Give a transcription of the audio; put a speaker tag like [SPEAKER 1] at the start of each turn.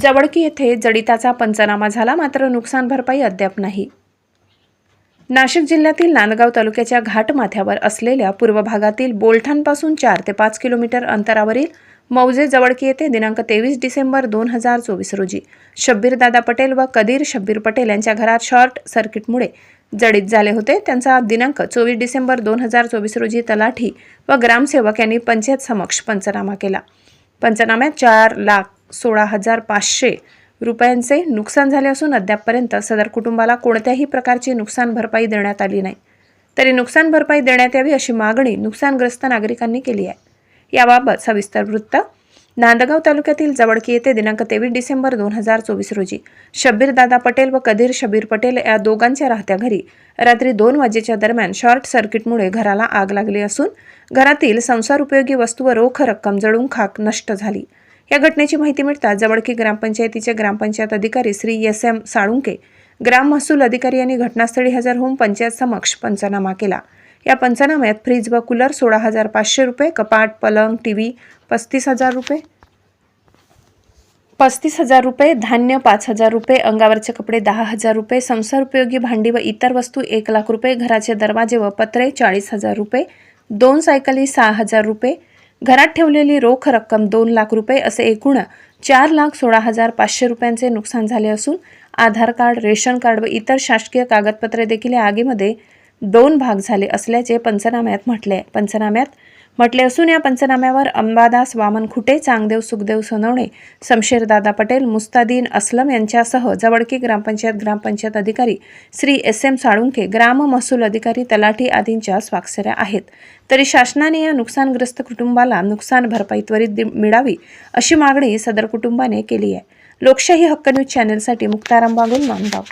[SPEAKER 1] जवळकी येथे जडिताचा पंचनामा झाला मात्र नुकसान भरपाई अद्याप नाही. नाशिक जिल्ह्यातील नांदगाव तालुक्याच्या घाटमाथ्यावर असलेल्या पूर्व भागातील बोलठाणपासून चार ते पाच किलोमीटर अंतरावरील मौजे जवळकी येथे दिनांक तेवीस डिसेंबर दोन हजार चोवीस रोजी शब्बीरदादा पटेल व कदीर शब्बीर पटेल यांच्या घरात शॉर्ट सर्किटमुळे जडित झाले होते. त्यांचा दिनांक चोवीस डिसेंबर दोन हजार चोवीस रोजी तलाठी व ग्रामसेवक यांनी पंचायत समक्ष पंचनामा केला. पंचनाम्यात चार लाख सोळा हजार पाचशे रुपयांचे नुकसान झाले असून अद्यापपर्यंत सदर कुटुंबाला कोणत्याही प्रकारची नुकसान भरपाई देण्यात आली नाही. तरी नुकसान भरपाई देण्यात यावी अशी मागणी नुकसानग्रस्त नागरिकांनी केली आहे. याबाबत सविस्तर वृत्त नांदगाव तालुक्यातील जवळकी येथे दिनांक तेवीस डिसेंबर दोन हजार चोवीस रोजी शब्बीर दादा पटेल व कधीर शबीर पटेल या दोघांच्या राहत्या घरी रात्री दोन वाजेच्या दरम्यान शॉर्ट सर्किटमुळे घराला आग लागली असून घरातील संसार उपयोगी वस्तू व रोख रक्कम जळून खाक नष्ट झाली. या घटनेची माहिती मिळताच जवळकी ग्रामपंचायतीचे ग्रामपंचायत अधिकारी श्री एस एम साळुंके ग्राम महसूल अधिकारी यांनी घटनास्थळी हजर होऊन पंचायत समक्ष पंचनामा केला. या पंचनाम्यात फ्रीज व कूलर सोळा हजार पाचशे रुपये कपाट पलंग टी व्ही पस्तीस हजार रुपये पस्तीस हजार रुपये धान्य पाच हजार रुपये अंगावरचे कपडे दहा हजार रुपये संसार उपयोगी भांडी व इतर वस्तू एक लाख रुपये घराचे दरवाजे व पत्रे चाळीस हजार रुपये दोन सायकली सहा हजार रुपये घरात ठेवलेली रोख रक्कम दोन लाख रुपये असे एकूण चार लाख सोळा हजार पाचशे रुपयांचे नुकसान झाले असून आधार कार्ड रेशन कार्ड व इतर शासकीय कागदपत्रे देखील या आगीमध्ये दोन भाग झाले असल्याचे पंचनाम्यात म्हटले आहे. पंचनाम्यात म्हटले असून या पंचनाम्यावर अंबादास वामन खुटे चांगदेव सुखदेव सोनवणे शमशेरदादा पटेल मुस्तादीन असलम यांच्यासह जवळकी ग्रामपंचायत ग्रामपंचायत अधिकारी श्री एस एम साळुंके ग्राम महसूल अधिकारी तलाठी आदींच्या स्वाक्षऱ्या आहेत. तरी शासनाने या नुकसानग्रस्त कुटुंबाला नुकसान भरपाई त्वरित मिळावी अशी मागणी सदर कुटुंबाने केली आहे. लोकशाही हक्क न्यूज चॅनलसाठी मुक्ताराम बागुल नांदगाव.